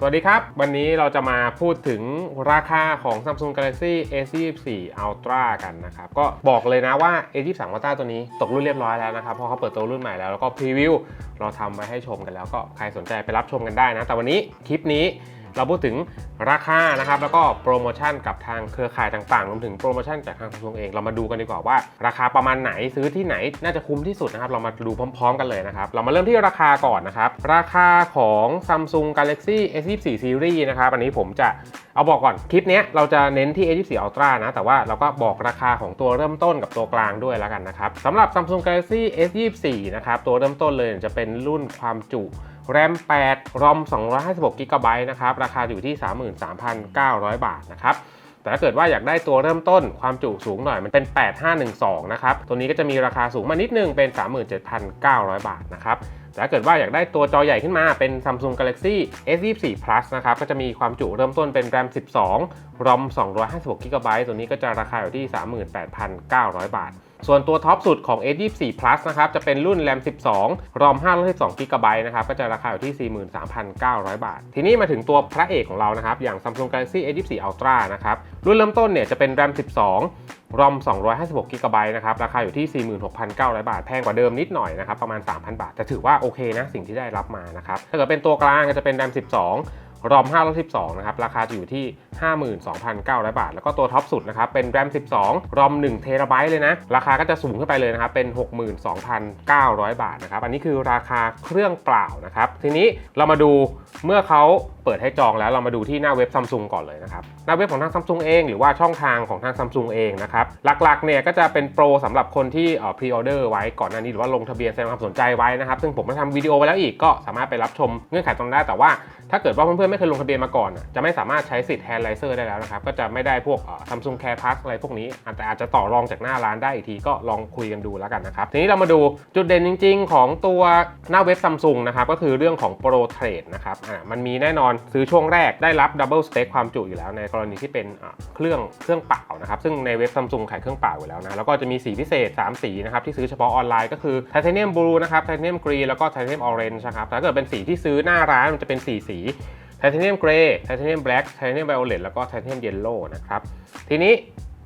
สวัสดีครับ วันนี้เราจะมาพูดถึงราคาของ Samsung Galaxy A24 Ultra กันนะครับ ก็บอกเลยนะว่า A23 Ultra ตัวนี้ตกรุ่นเรียบร้อยแล้วนะครับ เพราะเขาเปิดตัวรุ่นใหม่แล้ว แล้วก็พรีวิวเราทำไว้ให้ชมกันแล้ว ก็ใครสนใจไปรับชมกันได้นะ แต่วันนี้คลิปนี้ เราพูดถึงราคานะครับแล้วก็โปรโมชั่นกับทางเครือข่ายต่างๆรวมถึงโปรโมชั่นจากทาง Samsung เองเรามาดูกันดีกว่าว่า ราคาประมาณไหนซื้อที่ไหนน่าจะคุ้มที่สุดนะครับเรามาดูพร้อม ๆ กันเลยนะครับเรามาเริ่มที่ราคาก่อนนะครับราคาของ Samsung Galaxy S24 Series นะครับอันนี้ผมจะเอาบอกก่อนคลิปนี้เราจะเน้นที่ A24 Ultra นะ แต่ว่าเราก็บอกราคาของตัวเริ่มต้นกับตัวกลางด้วยแล้วกันนะครับสำหรับ Samsung Galaxy S24 นะครับ ตัวเริ่มต้นเลยจะเป็นรุ่นความจุ แรม 8 รอม 256 g b นะครับ ราคาอยู่ที่ 33,900 บาทนะครับ แต่ถ้าเกิดว่าอยากได้ตัวเริ่มต้นความจุสูงหน่อยมันเป็น 8512 นะครับ ตัวนี้ก็จะมีราคาสูงมานิดนึงเป็น 37,900 บาทนะครับแต่ถ้าเกิดว่าอยากได้ตัวจอใหญ่ขึ้นมาเป็น Samsung Galaxy S24 Plus นะครับ ก็จะมีความจุเริ่มต้นเป็น RAM 12 ROM 256 g b ตัวนี้ก็จะราคาอยู่ที่ 38,900 บาท ส่วนตัวท็อปสุดของ S24 Plus นะครับจะเป็นรุ่น RAM 12 ROM 512 g b นะครับก็จะราคาอยู่ที่ 43,900 บาท ทีนี้มาถึงตัวพระเอกของเรานะครับอย่าง Samsung Galaxy S24 Ultra นะครับรุ่นเริ่มต้นเนี่ยจะเป็น RAM 12 ROM 256 g b นะครับ ราคาอยู่ที่ 46,900 บาท แพงกว่าเดิมนิดหน่อยนะครับ ประมาณ 3,000 บาท แต่ถือว่าโอเคนะ สิ่งที่ได้รับมานะครับ ถ้าเกิดเป็นตัวกลางก็จะเป็น RAM 12 รอม512นะครับ ราคาจะอยู่ที่ 52,900 บาท แล้วก็ตัวท็อปสุดนะครับ เป็น RAM 12 รอม1เทราไบต์เลยนะ ราคาก็จะสูงขึ้นไปเลยนะครับ เป็น 62,900 บาทนะครับ อันนี้คือราคาเครื่องเปล่านะครับ ทีนี้เรามาดูเมื่อเขาเปิดให้จองแล้วเรามาดูที่หน้าเว็บซัมซุงก่อนเลยนะครับ หน้าเว็บของทางซัมซุงเองหรือว่าช่องทางของทางซัมซุงเองนะครับ หลักๆเนี่ยก็จะเป็นโปรสำหรับคนที่เอ่อพรีออเดอร์ไว้ก่อนหน้านี้หรือว่าลงทะเบียนแสดงความสนใจไว้นะครับ ซึ่งผมได้ทำวิดีโอไปแล้วอีกก็สามารถไปรับชมเงื่อนไขตรงนั้นได้แต่ว่าถ้าเกิดว่าเพื่อนๆไม่เคยลงทะเบียนมาก่อนอะจะไม่สามารถใช้สิทธิ์แฮนด์ไลเซอร์ได้แล้วนะครับ ก็จะไม่ได้พวกซัมซุงแคร์พัสอะไรพวกนี้ แต่อาจจะต่อรองจากหน้าร้านได้อีกทีก็ลองคุยกันดูแล้วกันนะครับ ทีนี้เรามาดูจุดเด่นจริง ๆ ของตัวหน้าเว็บซัมซุงนะครับ ก็คือเรื่องของโปรเทรดนะครับอ่ามันมีแน่นอนซื้อช่วงแรกได้รับดับเบิลสเต็กความจุอยู่แล้วในกรณีที่เป็นเครื่องเครื่องเปล่านะครับ ซึ่งในเว็บซัมซุงขายเครื่องเปล่าอยู่แล้วนะ แล้วก็จะมีสีพิเศษ 3 สีนะครับที่ซื้อเฉพาะออนไลน์ก็คือไทเทเนียมบลูนะครับไทเทเนียมกรีแล้วก็ไทเทเนียมออเรนจ์นะครับถ้าเกิดเป็นสีที่ซื้อหน้าร้านมันจะเป็น 4 สีไทเทเนียมเกรย์ไทเทเนียมแบล็กไทเทเนียมไวโอเลตแล้วก็ไทเทเนียมเยลโล่นะครับทีนี้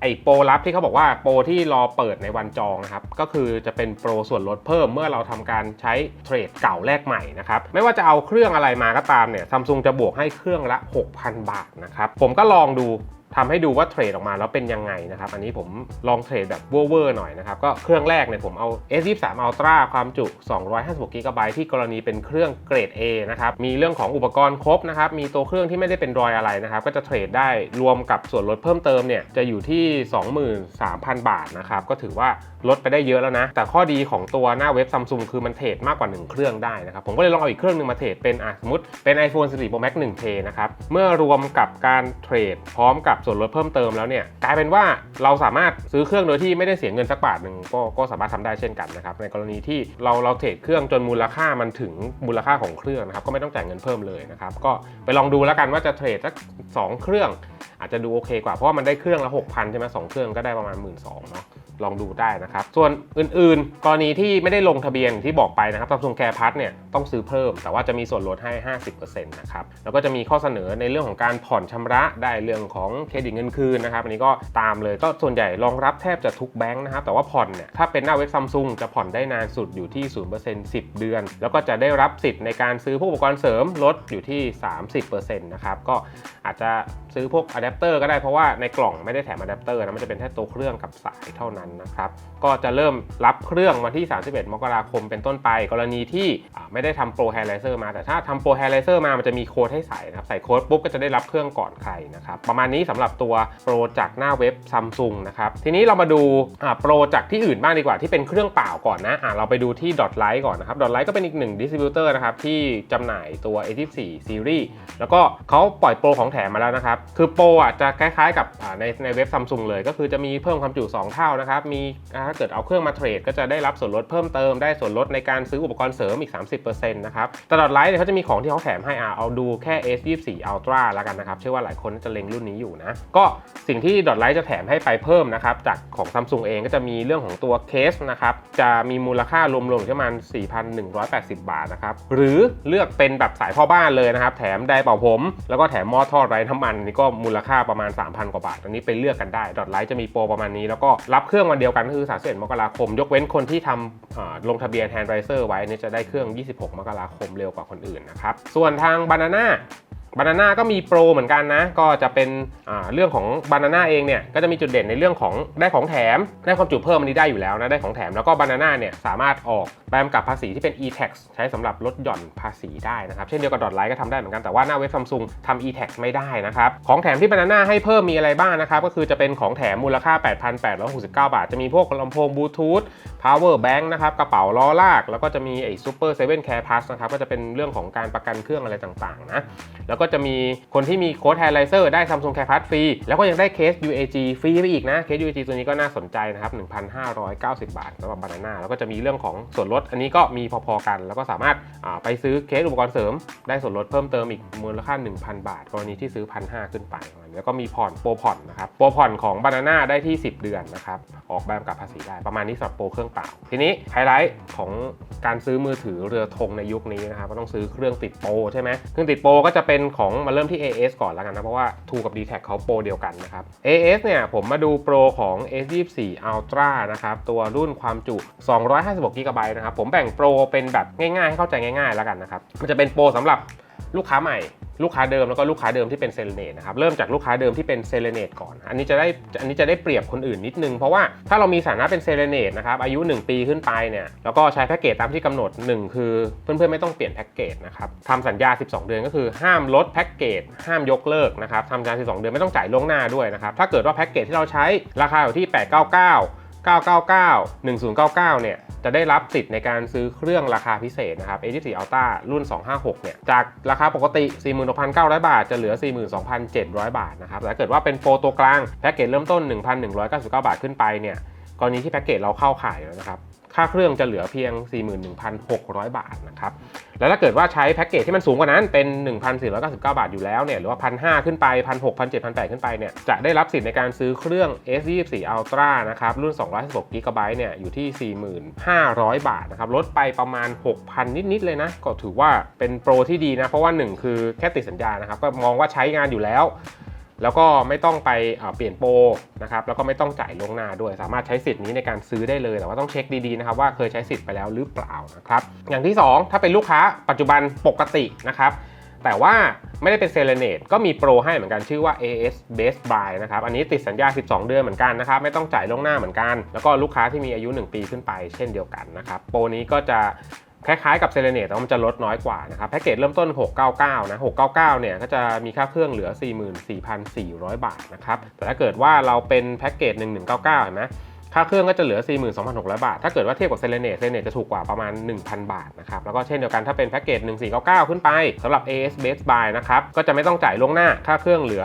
ไอ้โปรลับที่เขาบอกว่าโปรที่รอเปิดในวันจองนะครับ ก็คือจะเป็นโปรส่วนลดเพิ่มเมื่อเราทำการใช้เทรดเก่าแลกใหม่นะครับ ไม่ว่าจะเอาเครื่องอะไรมาก็ตามเนี่ยซัมซุงจะบวกให้เครื่องละ 6,000 บาทนะครับ ผมก็ลองดู ทำให้ดูว่าเทรดออกมาแล้วเป็นยังไงนะครับ อันนี้ผมลองเทรดแบบเวอร์ๆหน่อยนะครับ ก็เครื่องแรกเนี่ยผมเอา S23 Ultra ความจุ 256 g b ที่กรณีเป็นเครื่องเกรด A นะครับ มีเรื่องของอุปกรณ์ครบนะครับ มีตัวเครื่องที่ไม่ได้เป็นรอยอะไรนะครับ ก็จะเทรดได้รวมกับส่วนลดเพิ่มเติมเนี่ย จะอยู่ที่ 23,000 บาทนะครับ ก็ถือว่าลดไปได้เยอะแล้วนะ แต่ข้อดีของตัวหน้าเว็บซัมซุงคือมันเทรดมากกว่า 1 เครื่องได้นะครับ ผมก็เลยลองเอาอีกเครื่องหนึงมาเทรดเป็นอะสมมติเป็น iPhone 14 Pro Max 1T นะครับ เมื่อรวมกับการเทรดพร้อมกับส่วนลดเพิ่มเติมแล้วเนี่ยกลายเป็นว่าเราสามารถซื้อเครื่องโดยที่ไม่ได้เสียเงินสักบาทหนึ่งก็ก็สามารถทำได้เช่นกันนะครับในกรณีที่เราเราเทรดเครื่องจนมูลค่ามันถึงมูลค่าของเครื่องนะครับก็ไม่ต้องจ่ายเงินเพิ่มเลยนะครับก็ไปลองดูแล้วกันว่าจะเทรดสักสองเครื่องอาจจะดูโอเคกว่าเพราะว่ามันได้เครื่องละ6,000ใช่ไหมสองเครื่องก็ได้ประมาณ 1 2ื่นเนาะลองดูได้นะครับ ส่วนอื่นๆ กรณีที่ไม่ได้ลงทะเบียนที่บอกไปนะครับ Samsung Care Pass เนี่ยต้องซื้อเพิ่ม แต่ว่าจะมีส่วนลดให้ 50%นะครับ แล้วก็จะมีข้อเสนอในเรื่องของการผ่อนชำระได้เรื่องของเครดิตเงินคืนนะครับอันนี้ก็ตามเลยก็ส่วนใหญ่รองรับแทบจะทุกแบงค์นะครับแต่ว่าผ่อนเนี่ยถ้าเป็นหน้าเว็บซัมซุงจะผ่อนได้นานสุดอยู่ที่ 0% 10 เดือน แล้วก็จะได้รับสิทธิ์ในการซื้อพวกอุปกรณ์เสริมลดอยู่ที่ 30%นะครับก็อาจจะซื้อพวกอะแดปเตอร์ก็ได้เพราะว่าในกล่องไม่ได้แถมอะแดปเตอร์นะมันจะเป็นแค่ตัวเครื่องกับสายเท่านั้นนะครับก็จะเริ่มรับเครื่องวันที่ 31 มกราคมเป็นต้นไป กรณีที่ไม่ได้ทำโปรแฮร์ไลเซอร์มาแต่ถ้าทำโปรแฮร์ไลเซอร์มามันจะมีโค้ดให้ใส่นะครับใส่โค้ดปุ๊บก็จะได้รับเครื่องก่อนใครนะครับประมาณนี้สำหรับตัวโปรจากหน้าเว็บซัมซุงนะครับทีนี้เรามาดูโปรจากที่อื่นบ้างดีกว่าที่เป็นเครื่องเปล่าก่อนนะอ่าเราไปดูที่ดอทไลท์ก่อนนะครับดอทไลท์ก็เป็นอีกหนึ่งดิสติบิวเตอร์นะครับที่จำหน่ายตัว A24 Series แล้วก็เขาปล่อยโปรของแถมมาแล้วนะครับ คือโปรอะจะคล้ายๆกับในในเว็บซัมซุงเลย ก็คือจะมีเพิ่มความจุ 2 เท่านะครับ มีถ้าเกิดเอาเครื่องมาเทรดก็จะได้รับส่วนลดเพิ่มเติม ได้ส่วนลดในการซื้ออุปกรณ์เสริมอีก 30%นะครับตลอดไลฟ์เนี่ยเขาจะมีของที่เขาแถมให้อ่าเอาดูแค่ S24 Ultra แล้วกันนะครับ เชื่อว่าหลายคนจะเล็งรุ่นนี้อยู่นะก็สิ่งที่ดอทไลท์จะแถมให้ไปเพิ่มนะครับ จากของซัมซุงเองก็จะมีเรื่องของตัวเคสนะครับ จะมีมูลค่ารวมๆอยู่ที่ประมาณ 4,180 บาทนะครับ หรือเลือกเป็นแบบสายพ่อบ้านเลยนะครับ แถมไดร์เป่าผม แล้วก็แถมหม้อทอดไร้น้ำมันนี่ก็มูลค่าประมาณ 3,000 กว่าบาท อันนี้ไปเลือกกันได้ดอทไลท์จะมีโปรประมาณนี้ แล้วก็รับเครื่องวันเดียวกันก็คือ31มกราคม ยกเว้นคนที่ทำลงทะเบียนแฮนด์ไรเซอร์ไว้เนี่ยจะได้เครื่อง 26 มกราคมเร็วกว่าคนอื่นนะครับส่วนทางบานาน่า บานาน่าก็มีโปรเหมือนกันนะ ก็จะเป็นเรื่องของบานาน่าเองเนี่ยก็จะมีจุดเด่นในเรื่องของได้ของแถม ได้ความจุเพิ่มอันนี้ได้อยู่แล้วนะ ได้ของแถมแล้วก็บานาน่าเนี่ยสามารถออกใบกำกับภาษีที่เป็น e-tax ใช้สำหรับลดหย่อนภาษีได้นะครับ เช่นเดียวกับดอทไลท์ก็ทำได้เหมือนกันแต่ว่าหน้าเว็บซัมซุงทำ e-tax ไม่ได้นะครับ ของแถมที่บานาน่าให้เพิ่มมีอะไรบ้างนะครับ ก็คือจะเป็นของแถมมูลค่า 8,869 บาท จะมีพวกลำโพงบลูทูธ power bank นะครับกระเป๋าล้อลาก แล้วก็จะมีไอ้ super 7 care plus นะครับก็จะเป็นเรื่องของการประกันเครื่องอะไรต่างๆนะแล้วก็จะมีคนที่มีโค้ดไฮไลเซอร์ได้ Samsung Care Pass ฟรี แล้วก็ยังได้เคส UAG ฟรีไปอีกนะ เคส UAG ตัวนี้ก็น่าสนใจนะครับ 1,590 บาทสำหรับบานาน่าแล้วก็จะมีเรื่องของส่วนลด อันนี้ก็มีพอๆกัน แล้วก็สามารถไปซื้อเคสอุปกรณ์เสริม ได้ส่วนลดเพิ่มเติมอีกมูลค่า 1,000 บาท กรณีที่ซื้อ 1,500 ขึ้นไป แล้วก็มีผ่อนโปรผ่อนนะครับโปรผ่อนของบานาน่าได้ที่ 10 เดือนนะครับออกแบบกับภาษีได้ประมาณนี้สำหรับโปรเครื่องเปล่า ทีนี้ไฮไลท์ของการซื้อมือถือเรือธงในยุคนี้นะครับก็ต้องซื้อเครื่องติดโปรใช่ไหมเครื่องติดโปรก็จะเป็นของมาเริ่มที่ AS ก่อนแล้วกันนะเพราะว่า True กับ d t แทเขาโปรเดียวกันนะครับ AS เนี่ยผมมาดูโปรของ S24 Ultra นะครับตัวรุ่นความจุ 256 g b นะครับผมแบ่งโปรเป็นแบบง่ายๆให้เข้าใจง่ายๆแล้วกันนะครับมันจะเป็นโปรสำหรับ ลูกค้าใหม่ ลูกค้าเดิมแล้วก็ลูกค้าเดิมที่เป็นเซเลเนตนะครับเริ่มจากลูกค้าเดิมที่เป็นเซเลเนตก่อน อันนี้จะได้อันนี้จะได้เปรียบคนอื่นนิดนึง เพราะว่าถ้าเรามีสถานะเป็นเซเลเนตนะครับอายุ 1 ปีขึ้นไปเนี่ยแล้วก็ใช้แพ็กเกจตามที่กำหนด 1 คือเพื่อนๆไม่ต้องเปลี่ยนแพ็กเกจนะครับทำสัญญา 12 เดือนก็คือห้ามลดแพ็กเกจห้ามยกเลิกนะครับทำสัญญา 12 เดือนไม่ต้องจ่ายล่วงหน้าด้วยนะครับถ้าเกิดว่าแพ็กเกจที่เราใช้ราคาอยู่ที่ 899 999 1099 เนี่ย จะได้รับสิทธิ์ในการซื้อเครื่องราคาพิเศษนะครับ A24 Ultra รุ่น 256 เนี่ย จากราคาปกติ 46,900 บาท จะเหลือ 42,700 บาทนะครับ แต่ถ้าเกิดว่าเป็นโฟตัวกลาง แพ็กเกจเริ่มต้น 1,199 บาทขึ้นไป เนี่ย กรณีที่แพ็กเกจเราเข้าขายแล้วนะครับ ค่าเครื่องจะเหลือเพียง 41,600 บาทนะครับ แล้วถ้าเกิดว่าใช้แพ็กเกจที่มันสูงกว่านั้นเป็น 1,499 บาทอยู่แล้วเนี่ย หรือว่า 1,500 ขึ้นไป 1,600 1,700 1,800 ขึ้นไปเนี่ย จะได้รับสิทธิ์ในการซื้อเครื่อง S24 Ultra นะครับ รุ่น 256 g b เนี่ย อยู่ที่ 4,500 บาทนะครับ ลดไปประมาณ 6,000 นิด ๆ เลยนะ ก็ถือว่าเป็นโปรที่ดีนะ เพราะว่า 1 คือแค่ติดสัญญานะครับ ก็มองว่าใช้งานอยู่แล้ว แล้วก็ไม่ต้องไปเปลี่ยนโปรนะครับแล้วก็ไม่ต้องจ่ายล่วงหน้าด้วย สามารถใช้สิทธิ์นี้ในการซื้อได้เลยแต่ว่าต้องเช็คดีๆนะครับว่าเคยใช้สิทธิ์ไปแล้วหรือเปล่านะครับอย่างที่ 2 ถ้าเป็นลูกค้าปัจจุบันปกตินะครับแต่ว่าไม่ได้เป็นเซเลเนตก็มีโปรให้เหมือนกันชื่อว่า AS Best Buy นะครับอันนี้ติดสัญญา 12 เดือนเหมือนกันนะครับไม่ต้องจ่ายล่วงหน้าเหมือนกัน แล้วก็ลูกค้าที่มีอายุ 1 ปีขึ้นไปเช่นเดียวกันนะครับโปรนี้ก็จะ คล้ายๆกับเซเลเนตแต่ว่ามันจะลดน้อยกว่านะครับแพ็กเกจเริ่มต้น 699 นะ 699 เนี่ยก็จะมีค่าเครื่องเหลือ 44,400 บาทนะครับ แต่ถ้าเกิดว่าเราเป็นแพ็กเกจ 1199 เห็นไหม ค่าเครื่องก็จะเหลือ 42,600 บาท ถ้าเกิดว่าเทียบกับเซเลเนตเซเลเนตจะถูกกว่าประมาณ 1,000 บาทนะครับ แล้วก็เช่นเดียวกันถ้าเป็นแพ็กเกจ 1499 ขึ้นไปสำหรับ AS Best Buy นะครับ ก็จะไม่ต้องจ่ายล่วงหน้า ค่าเครื่องเหลือ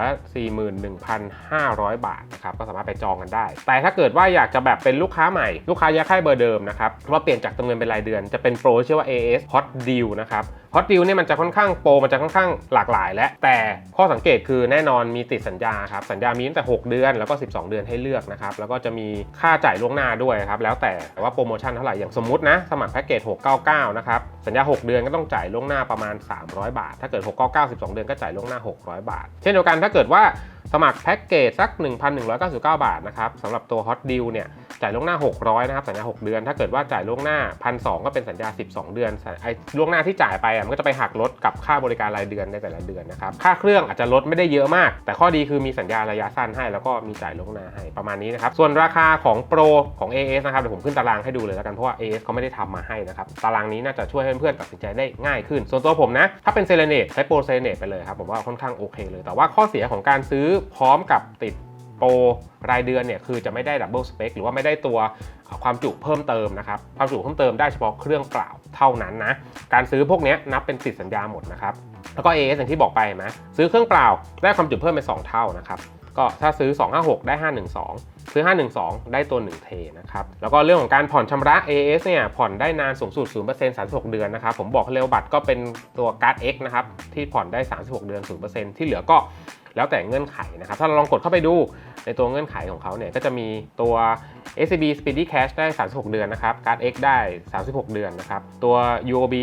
41,500 บาทนะครับ ก็สามารถไปจองกันได้ แต่ถ้าเกิดว่าอยากจะแบบเป็นลูกค้าใหม่ ลูกค้าย้ายค่ายเบอร์เดิมนะครับว่าเปลี่ยนจากจำเงินเป็นรายเดือน จะเป็นโปรชื่อว่า AS Hot Deal นะครับ ฮอตดิวเนี่ยมันจะค่อนข้างโปรมันจะค่อนข้างหลากหลาย และแต่ข้อสังเกตคือแน่นอนมีติดสัญญาครับสัญญามีตั้งแต่ 6 เดือนแล้วก็ 12 เดือนให้เลือกนะครับแล้วก็จะมีค่าจ่ายล่วงหน้าด้วยครับแล้วแต่ว่าโปรโมชั่นเท่าไหร่อย่างสมมตินะสมัครแพ็กเกจ699นะครับสัญญา 6 เดือนก็ต้องจ่ายล่วงหน้าประมาณ 300 บาท ถ้าเกิด 699 12 เดือนก็จ่ายล่วงหน้า 600 บาท เช่นเดียวกันถ้าเกิดว่า สมัครแพ็กเกจสัก 1,199 บาทนะครับสำหรับตัวฮอตดิวเนี่ยจ่ายล่วงหน้า 600 นะครับ สัญญา 6 เดือน ถ้าเกิดว่าจ่ายล่วงหน้า 1,200 ก็เป็นสัญญา 12 เดือนไอ้ล่วงหน้าที่จ่ายไปอะมันก็จะไปหักลดกับค่าบริการรายเดือนในแต่ละเดือนนะครับ ค่าเครื่องอาจจะลดไม่ได้เยอะมาก แต่ข้อดีคือมีสัญญาระยะสั้นให้ แล้วก็มีจ่ายล่วงหน้าให้ประมาณนี้นะครับ ส่วนราคาของโปรของ AS นะครับเดี๋ยวผมขึ้นตารางให้ดูเลยแล้วกันเพราะว่า AS เขาไม่ได้ทำมาให้นะครับตารางนี้น่าจะช่วยให้เพื่อนๆตัดสินใจได้ง่ายขึ้น ส่วนตัวผมนะถ้าเป็นเซเลเนตใช้โปรเซเลเนตไปเลยครับผมว่าค่อนข้างโอเคเลยแต่ว่าข้อเสียของการซื้อพร้อมกับติดโปรรายเดือนเนี่ยคือจะไม่ได้ดับเบิลสเปคหรือว่าไม่ได้ตัวความจุเพิ่มเติมนะครับ ความจุเพิ่มเติมได้เฉพาะเครื่องเปล่าเท่านั้นนะ การซื้อพวกนี้นับเป็นติดสัญญาหมดนะครับ แล้วก็ AS อย่างที่บอกไปนไหมซื้อเครื่องเปล่าได้ความจุเพิ่มเป็น2เท่านะครับ ก็ถ้าซื้อ 256 ได้ 512 ซื้อ 512 ได้ตัว1เทนะครับ แล้วก็เรื่องของการผ่อนชำระ AS เนี่ยผ่อนได้นานสูงสุด 0% 36 เดือนนะครับ ผมบอกเร็วบัตรก็เป็นตัวการ์ด X นะครับที่ผ่อนได้ 36 เดือน 0%ที่เหลือก็ แล้วแต่เงื่อนไขนะครับ ถ้าเราลองกดเข้าไปดูในตัวเงื่อนไขของเขาเนี่ยก็จะมีตัว SCB Speedy Cash ได้ 36 เดือนนะครับ การ X ได้ 36 เดือนนะครับ ตัว UOB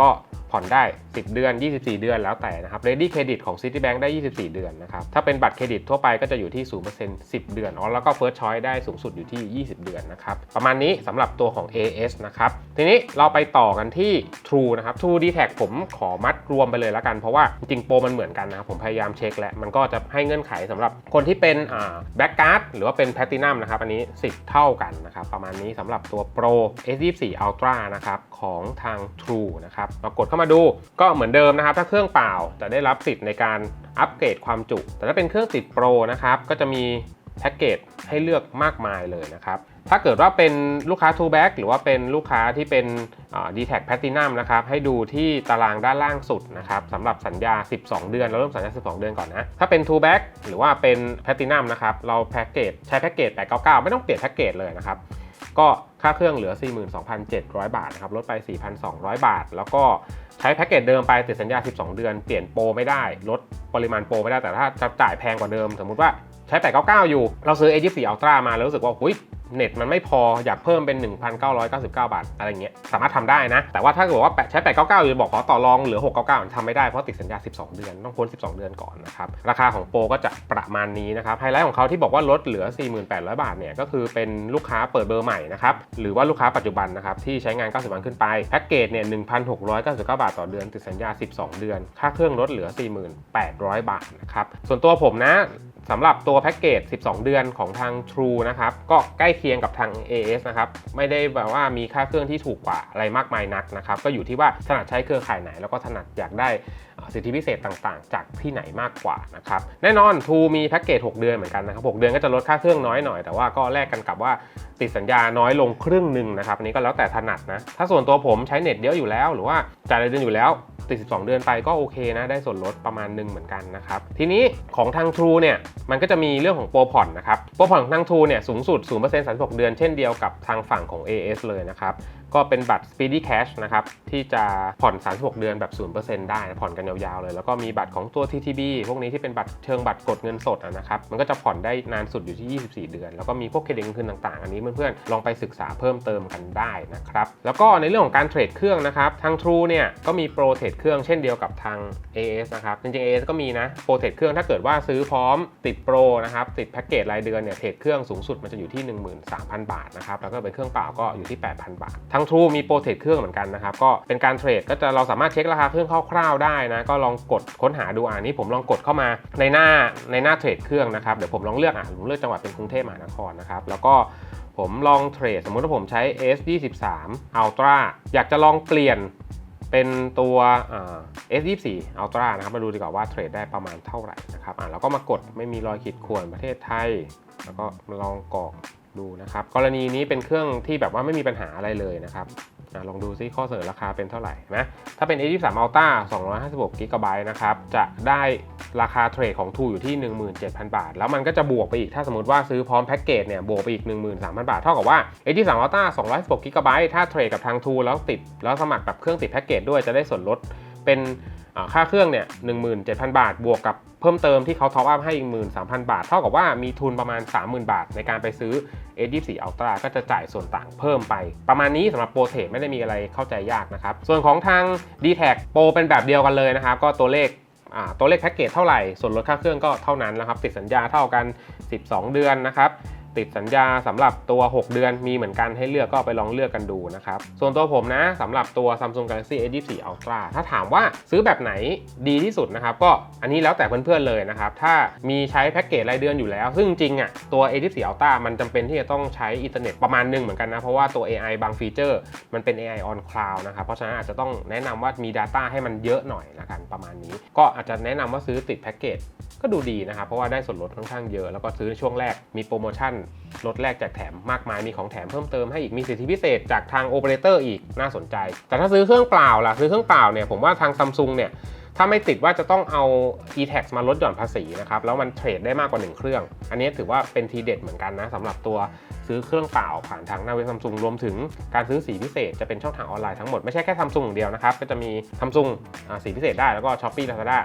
ก็ผ่อนได้10 เดือน 24 เดือนแล้วแต่นะครับ Ready Credit ของ Citibank ได้ 24 เดือนนะครับ ถ้าเป็นบัตรเครดิตทั่วไปก็จะอยู่ที่ 0% 10 เดือนอ๋อแล้วก็ First Choice ได้สูงสุดอยู่ที่ 20 เดือนนะครับ ประมาณนี้สำหรับตัวของ AS นะครับ ทีนี้เราไปต่อกันที่ True นะครับ True d t a c ผมขอมัดรวมไปเลยแล้วกัน เพราะว่าจริงโปรมันเหมือนกันนะครับ ผมพยายามเช็คแล้ว มันก็จะให้เงื่อนไขสำหรับคนที่เป็นอ่า Black Card หรือว่าเป็น Platinum นะครับ อันนี้สิทธิ์เท่ากันนะครับ ประมาณนี้สำหรับตัว Pro S24 Ultra นะครับของทาง True นะครับเรากดเข้ามาดูก็เหมือนเดิมนะครับ ถ้าเครื่องเปล่าจะได้รับสิทธิ์ในการอัปเกรดความจุ แต่ถ้าเป็นเครื่องติดโปรนะครับ ก็จะมีแพ็กเกจให้เลือกมากมายเลยนะครับ ถ้าเกิดว่าเป็นลูกค้า True Back หรือว่าเป็นลูกค้าที่เป็น d t แท็ Platinum นะครับ ให้ดูที่ตารางด้านล่างสุดนะครับสำหรับสัญญา 12 เดือน เราเริ่มสัญญา 12 เดือนก่อนนะ ถ้าเป็น True Back หรือว่าเป็น Platinum นะครับ เราแพ็กเกจใช้แพ็กเกจ 899 ไม่ต้องเปลี่ยนแพ็กเกจเลยนะครับ ก็ค่าเครื่องเหลือ 42,700 บาทนะครับ ลดไป 4,200 บาท แล้วก็ ใช้แพ็กเกจเดิมไปติดสัญญา 12 เดือน เปลี่ยนโปรไม่ได้ ลดปริมาณโปรไม่ได้แต่ถ้าจะจ่ายแพงกว่าเดิม สมมุติว่าใช้ 899 อยู่ เราซื้อ A24 Ultra มาแล้วรู้สึกว่าหุย เน็ตมันไม่พออยากเพิ่มเป็น 1,999 บาท อะไรเงี้ยสามารถทำได้นะ แต่ว่าถ้าเกิดว่าใช้ 899อยู่บอกขอต่อรองเหลือ 699ทำไม่ได้เพราะติดสัญญา 12 เดือน ต้องพ้น 12 เดือนก่อนนะครับ ราคาของโปรก็จะประมาณนี้นะครับ ไฮไลท์ของเขาที่บอกว่าลดเหลือ 4,800 บาทเนี่ยก็คือเป็นลูกค้าเปิดเบอร์ใหม่นะครับหรือว่าลูกค้าปัจจุบันนะครับที่ใช้งาน 90 วันขึ้นไปแพ็กเกจเนี่ย1,699 บาทต่อเดือนติดสัญญา 12 เดือน ค่าเครื่องลดเหลือ 4,800บาทนะครับส่วนตัวผมนะ สำหรับตัวแพ็กเกจ 12 เดือนของทาง True นะครับ ก็ใกล้เคียงกับทาง AS นะครับ ไม่ได้แบบว่ามีค่าเครื่องที่ถูกกว่าอะไรมากมายนักนะครับ ก็อยู่ที่ว่าถนัดใช้เครือข่ายไหน แล้วก็ถนัดอยากได้ สิทธิพิเศษต่างๆ จากที่ไหนมากกว่านะครับแน่นอน True มีแพ็กเกจ 6 เดือนเหมือนกันนะครับ6เดือนก็จะลดค่าเครื่องน้อยหน่อย แต่ว่าก็แลกกันกับว่าติดสัญญาน้อยลงครึ่งหนึ่งนะครับอันนี้ก็แล้วแต่ถนัดนะถ้าส่วนตัวผมใช้เน็ตเยอะอยู่แล้ว หรือว่าจ่ายรายเดือนอยู่แล้วติด12 เดือนไปก็โอเคนะ ได้ส่วนลดประมาณหนึ่งเหมือนกันนะครับทีนี้ของทาง True เนี่ยมันก็จะมีเรื่องของโปรผ่อนนะครับโปรผ่อนของทาง True เนี่ยสูงสุด0% 36 เดือนเช่นเดียวกับทางฝั่งของ AS เลยนะครับ ก็เป็นบัตร Speedy Cash นะครับที่จะผ่อน 36 เดือนแบบ 0%ได้นะผ่อนกันยาวๆเลย แล้วก็มีบัตรของตัว TTB พวกนี้ที่เป็นบัตรเชิงบัตรกดเงินสดนะครับมันก็จะผ่อนได้นานสุดอยู่ที่ 24 เดือน แล้วก็มีพวกเครดิตเงินคืนต่างๆ อันนี้เพื่อนๆลองไปศึกษาเพิ่มเติมกันได้นะครับแล้วก็ในเรื่องของการเทรดเครื่องนะครับทาง True เนี่ยก็มีโปรเทรดเครื่องเช่นเดียวกับทาง AS นะครับจริงๆ AS ก็มีนะโปรเทรดเครื่องถ้าเกิดว่าซื้อพร้อมติดโปรนะครับติดแพ็กเกจรายเดือนเนี่ยเทรดเครื่องสูงสุดมันจะอยู่ที่ 13,000 บาทนะครับแล้วก็เป็นเครื่องเปล่าก็อยู่ที่ 8,000 บาททาง True มีโปรเทรดเครื่องเหมือนกันนะครับ ก็เป็นการเทรดก็จะเราสามารถเช็คราคาเครื่องคร่าวๆได้นะก็ลองกดค้นหาดูอ่านี้ผมลองกดเข้ามาในหน้าในหน้าเทรดเครื่องนะครับเดี๋ยวผมลองเลือกอะผมเลือกจังหวัดเป็นกรุงเทพมหานครนะครับแล้วก็ผมลองเทรดสมมุติว่าผมใช้ S23 Ultra อยากจะลองเปลี่ยนเป็นตัว S24 Ultra นะครับ มาดูดีกว่าว่าเทรดได้ประมาณเท่าไหร่นะครับอ่าแล้วก็มากดไม่มีรอยขีดข่วนประเทศไทย แล้วก็มาลองกรอก ดูนะครับ กรณีนี้เป็นเครื่องที่แบบว่าไม่มีปัญหาอะไรเลยนะครับอลองดูซิข้อเสนอราคาเป็นเท่าไหร่นะถ้าเป็น A23 Ultra 256 g b นะครับ จะได้ราคาเทรดของ True อยู่ที่ 17,000 บาท แล้วมันก็จะบวกไปอีก ถ้าสมมติว่าซื้อพร้อมแพ็กเกจเนี่ย บวกไปอีก 13,000 บาท เท่ากับว่า A23 Ultra 256 g b ถ้าเทรดกับทาง True แล้วติด แล้วสมัครแบบเครื่องติดแพ็กเกจด้วยจะได้ส่วนลด เป็นค่าเครื่องเนี่ย17,000บาท บวกกับเพิ่มเติมที่เขาท็อปอัพให้อีก13,000บาท เท่ากับว่ามีทุนประมาณ 30,000 บาท ในการไปซื้อ A24 Ultra ก็จะจ่ายส่วนต่างเพิ่มไป ประมาณนี้สำหรับโปรเทรดไม่ได้มีอะไรเข้าใจยากนะครับ ส่วนของทาง d t แทโปรเป็นแบบเดียวกันเลยนะครับ ก็ตัวเลขตัวเลขแพ็กเกจเท่าไหร่ ส่วนลดค่าเครื่องก็เท่านั้นนะครับ ติดสัญญาเท่ากัน 12 เดือนนะครับ ติดสัญญาสำหรับตัว 6 เดือนมีเหมือนกันให้เลือกก็ไปลองเลือกกันดูนะครับ ส่วนตัวผมนะสำหรับตัว Samsung Galaxy S24 Ultra ถ้าถามว่าซื้อแบบไหนดีที่สุดนะครับ ก็อันนี้แล้วแต่เพื่อนๆเลยนะครับ ถ้ามีใช้แพ็กเกจรายเดือนอยู่แล้ว ซึ่งจริงอะตัว S24 Ultra มันจำเป็นที่จะต้องใช้อินเทอร์เน็ตประมาณหนึงเหมือนกันนะ เพราะว่าตัว AI บางฟีเจอร์มันเป็น AI on cloud นะครับ เพราะฉะนั้นอาจจะต้องแนะนำว่ามี Data ให้มันเยอะหน่อยละกันประมาณนี้ ก็อาจจะแนะนำว่าซื้อติดแพ็กเกจก็ดูดีนะครับเพราะว่าได้ส่วนลดค่อนข้างเยอะแล้วก็ซื้อช่วงแรกมีโปรโมชั่นลดแรกแจกแถมมากมายมีของแถมเพิ่มเติมให้อีกมีสิทธิพิเศษจากทางโอเปอเรเตอร์อีกน่าสนใจ แต่ถ้าซื้อเครื่องเปล่าล่ะซื้อเครื่องเปล่าเนี่ยผมว่าทางซัมซุงเนี่ย ถ้าไม่ติดว่าจะต้องเอา e-tax มาลดหย่อนภาษีนะครับ แล้วมันเทรดได้มากกว่า 1 เครื่อง อันนี้ถือว่าเป็นทีเด็ดเหมือนกันนะสำหรับตัวซื้อเครื่องเปล่าผ่านทางหน้าเว็บซัมซุงรวมถึงการซื้อสีพิเศษจะเป็นช่องทางออนไลน์ทั้งหมด ไม่ใช่แค่ซัมซุงอย่างเดียวนะครับ ก็จะมีซัมซุงสีพิเศษได้แล้วก็ Shopee Lazada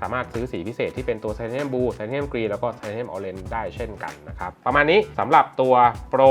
สามารถซื้อสีพิเศษที่เป็นตัวไทเทเนียมบลูไทเทเนียมกรีแล้วก็ไทเทเนียมออเรนได้เช่นกันนะครับประมาณนี้สำหรับตัวโปร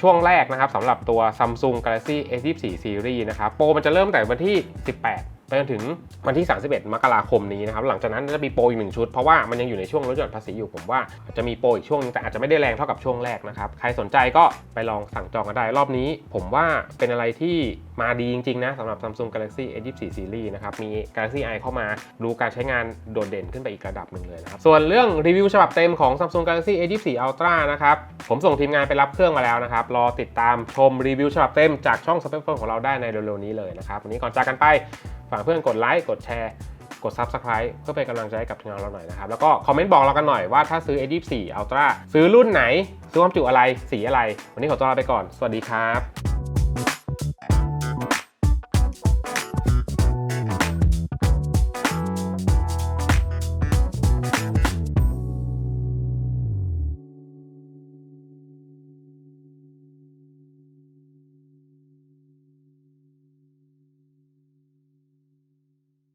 ช่วงแรกนะครับสำหรับตัว Samsung Galaxy S24 Series นะครับโปรมันจะเริ่มแต่วันที่ 18 ไปจนถึงวันที่ 31 มกราคมนี้นะครับหลังจากนั้นจะมีโปรอีกหนึ่งชุด เพราะว่ามันยังอยู่ในช่วงลดหย่อนภาษีอยู่ผมว่าจะมีโปรอีกช่วงนึงแต่อาจจะไม่ได้แรงเท่ากับช่วงแรกนะครับใครสนใจก็ไปลองสั่งจองกันได้ รอบนี้ ผมว่าเป็นอะไรที่มาดีจริงๆนะสำหรับ Samsung Galaxy S24 Series นะครับมี Galaxy i เข้ามาดูการใช้งานโดดเด่นขึ้นไปอีกระดับหนึ่งเลยนะครับส่วนเรื่องรีวิวฉบับเต็มของ Samsung Galaxy S24 Ultra นะครับผมส่งทีมงานไปรับเครื่องมาแล้วนะครับรอติดตามชมรีวิวฉบับเต็มจากช่อง s p e c p h o n e ของเราได้ในเร็วๆนี้เลยนะครับวันนี้ก่อนจากกันไป ฝากเพื่อนกดไลค์กดแชร์ กด Subscribe เพื่อเป็นกำลังใจให้กับทีมงานเราหน่อยนะครับ แล้วก็คอมเมนต์บอกเรากันหน่อยว่าถ้าซื้อ A24 Ultra ซื้อรุ่นไหน ซื้อความจุอะไรสีอะไร วันนี้ขอตัวลาไปก่อน สวัสดีครับ